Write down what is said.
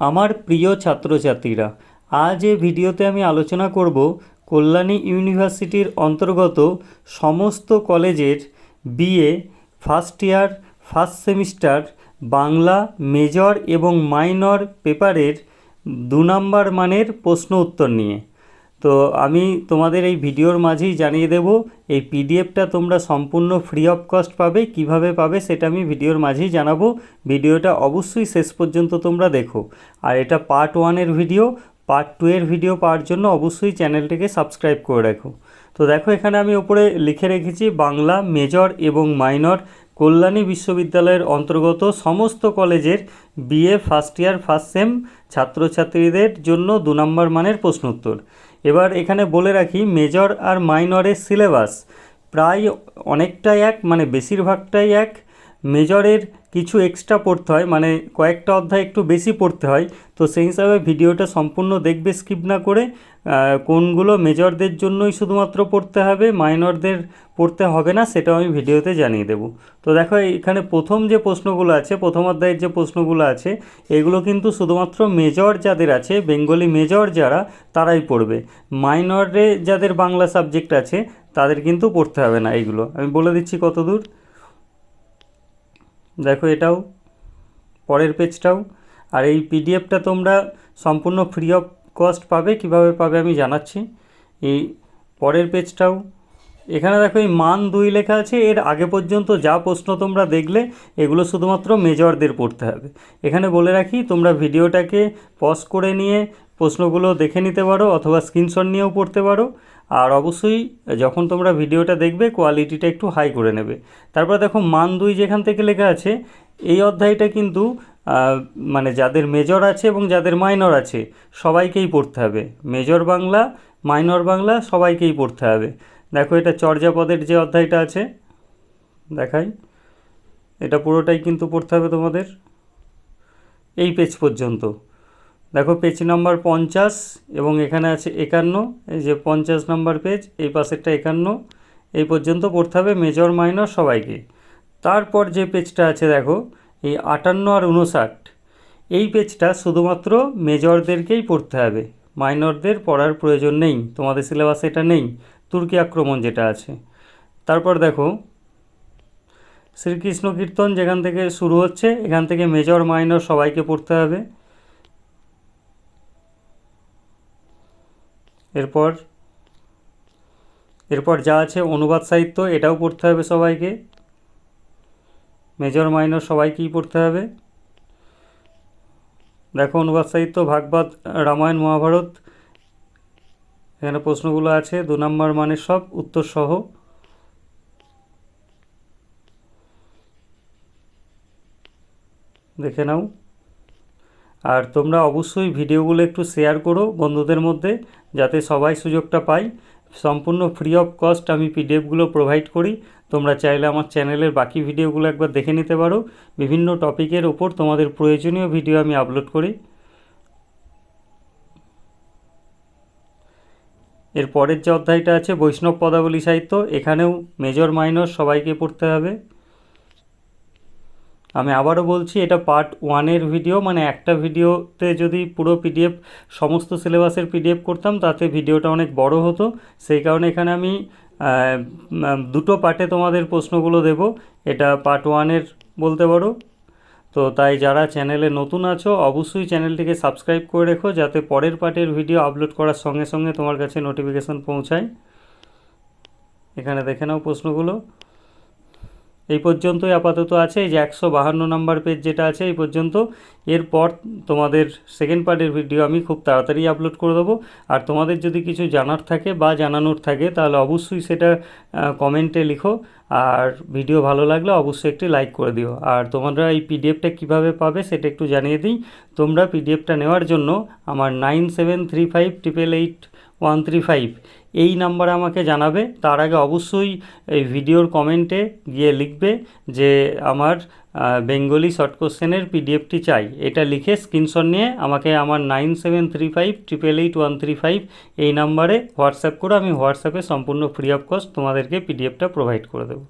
আমার প্রিয় ছাত্রছাত্রীরা, আজ এ ভিডিওতে আমি আলোচনা করব কল্যাণী ইউনিভার্সিটির অন্তর্গত সমস্ত কলেজের BA, first year, first semester, Bangla, major এবং মাইনর পেপারের দু নম্বর মানের প্রশ্ন উত্তর নিয়ে। তো আমি তোমাদের এই ভিডিওর মাঝেই জানিয়ে দেব, এই পিডিএফটা তোমরা সম্পূর্ণ ফ্রি অফ কস্ট পাবে, কীভাবে পাবে সেটা আমি ভিডিওর মাঝেই জানাব। ভিডিওটা অবশ্যই শেষ পর্যন্ত তোমরা দেখো। আর এটা পার্ট ওয়ানের ভিডিও পার্ট টু এর ভিডিও পাওয়ার জন্য অবশ্যই চ্যানেলটিকে সাবস্ক্রাইব করে রাখো। তো দেখো, এখানে আমি ওপরে লিখে রেখেছি, বাংলা মেজর এবং মাইনর কল্যাণী বিশ্ববিদ্যালয়ের অন্তর্গত সমস্ত কলেজের BA first year first sem ছাত্রছাত্রীদের জন্য দু নম্বর মানের প্রশ্ন উত্তর এবার এখানে বলে রাখি মেজর আর মাইনরের সিলেবাস প্রায় অনেকটাই এক মানে বেশিরভাগটাই এক। মেজরের কিছু এক্সট্রা পড়তে হয় মানে কয়েকটা অধ্যায় একটু বেশি পড়তে হয়। তো সেই হিসাবে ভিডিওটা সম্পূর্ণ দেখবে স্কিপ না করে কোনগুলো মেজরদের জন্যই শুধুমাত্র পড়তে হবে মাইনরদের পড়তে হবে না, সেটাও আমি ভিডিওতে জানিয়ে দেবো। তো দেখো, এখানে প্রথম যে প্রশ্নগুলো আছে, প্রথম অধ্যায়ের যে প্রশ্নগুলো আছে, এগুলো কিন্তু শুধুমাত্র মেজর যাদের আছে, বেঙ্গলি মেজর যারা, তারাই পড়বে। মাইনরে যাদের বাংলা সাবজেক্ট আছে, তাদের কিন্তু পড়তে হবে না এইগুলো। আমি বলে দিচ্ছি কত দূর দেখো এটাও, পরের পেজটাও আর এই পিডিএফটা তোমরা সম্পূর্ণ ফ্রি অফ কস্ট পাবে, কীভাবে পাবে আমি জানাচ্ছি। এই পরের পেজটাও এখানে দেখো এই মান দুই লেখা আছে, এর আগে পর্যন্ত যা প্রশ্ন তোমরা দেখলে, এগুলো শুধুমাত্র মেজরদের পড়তে হবে। এখানে বলে রাখি, তোমরা ভিডিওটাকে পজ করে নিয়ে প্রশ্নগুলো দেখে নিতে পারো, অথবা স্ক্রিনশট নিয়েও পড়তে পারো। আর অবশ্যই যখন তোমরা ভিডিওটা দেখবে কোয়ালিটিটা একটু হাই করে নেবে। তারপর দেখো, মান দুই যেখান থেকে লেখা আছে, এই অধ্যায়টা কিন্তু মানে যাদের মেজর আছে এবং যাদের মাইনর আছে, সবাইকেই পড়তে হবে। মেজর বাংলা মাইনর বাংলা, সবাইকেই পড়তে হবে। দেখো, এটা চর্যাপদের যে অধ্যায়টা আছে, দেখাই। এটা পুরোটাই কিন্তু পড়তে হবে তোমাদের। এই পেজ পর্যন্ত। দেখো পেজ নাম্বার পঞ্চাশ এবং এখানে আছে একান্ন, এই যে পঞ্চাশ নাম্বার পেজ এই পাশেরটা একান্ন, এই পর্যন্ত পড়তে হবে মেজর মাইনর সবাইকে। তারপর যে পেজটা আছে দেখো, এই আটান্ন আর উনষাট এই পেজটা শুধুমাত্র মেজরদেরকেই পড়তে হবে। মাইনরদের পড়ার প্রয়োজন নেই, তোমাদের সিলেবাসে এটা নেই, তুর্কি আক্রমণ যেটা আছে। তারপর দেখো, শ্রীকৃষ্ণ কীর্তন যেখান থেকে শুরু হচ্ছে, এখান থেকে মেজর মাইনর সবাইকে পড়তে হবে। এরপর এরপর যা আছে অনুবাদ সাহিত্য, এটাও পড়তে হবে সবাইকে। মেজর, মাইনর সবাইকেই পড়তে হবে। দেখো অনুবাদ সাহিত্য, ভাগবত, রামায়ণ, মহাভারত, এখানে প্রশ্নগুলো আছে, দু নম্বর মানের সব, উত্তর সহ। দেখে নাও। আর তোমরা অবশ্যই ভিডিওগুলো একটু শেয়ার করো বন্ধুদের মধ্যে, যাতে সবাই সুযোগটা পায়। সম্পূর্ণ ফ্রি অফ কস্ট আমি পিডিএফগুলো প্রোভাইড করি। তোমরা চাইলে আমার চ্যানেলের বাকি ভিডিওগুলো একবার দেখে নিতে পারো। বিভিন্ন টপিকের ওপর তোমাদের প্রয়োজনীয় ভিডিও আমি আপলোড করি। এর পরের যে অধ্যায়টা আছে বৈষ্ণব পদাবলী সাহিত্য, এখানেও মেজর মাইনর সবাইকে পড়তে হবে। আমি আবারও বলছি, এটা পার্ট ওয়ানের ভিডিও মানে একটা ভিডিওতে যদি পুরো পিডিএফ সমস্ত সিলেবাসের পিডিএফ করতাম, তাতে ভিডিওটা অনেক বড় হতো। সেই কারণে এখানে আমি দুটো পার্টে তোমাদের প্রশ্নগুলো দেব। এটা পার্ট ওয়ানের বলতে পারো। তো তাই যারা চ্যানেলে নতুন আছো, অবশ্যই চ্যানেলটিকে সাবস্ক্রাইব করে রেখো, যাতে পরের পার্টের ভিডিও আপলোড করার সঙ্গে সঙ্গে তোমার কাছে নোটিফিকেশন পৌঁছায়। এখানে দেখে নাও প্রশ্নগুলো। এই পর্যন্তই আপাতত আছে, এই যে একশো বাহান্ন নাম্বার পেজ যেটা আছে এই পর্যন্ত। এরপর তোমাদের সেকেন্ড পার্টের ভিডিও আমি খুব তাড়াতাড়ি আপলোড করে দেবো। আর তোমাদের যদি কিছু জানার থাকে বা জানানোর থাকে, তাহলে অবশ্যই সেটা কমেন্টে লিখো। আর ভিডিও ভালো লাগলে অবশ্যই একটি লাইক করে দিও। আর তোমরা এই পিডিএফটা কীভাবে পাবে সেটা একটু জানিয়ে দিই। তোমরা পিডিএফটা নেওয়ার জন্য আমার nine seven three five triple eight one three five এই নাম্বারে আমাকে জানাবে। তার আগে অবশ্যই এই ভিডিওর কমেন্টে গিয়ে লিখবে যে আমার বেঙ্গলি শর্ট কোশ্চেনের পিডিএফটি চাই। এটা লিখে স্ক্রিনশট নিয়ে আমাকে আমার nine seven three five triple eight one three five এই নাম্বারে হোয়াটসঅ্যাপ করে আমি হোয়াটসঅ্যাপে সম্পূর্ণ ফ্রি অফ কস্ট তোমাদেরকে পিডিএফটা প্রোভাইড করে দেবো।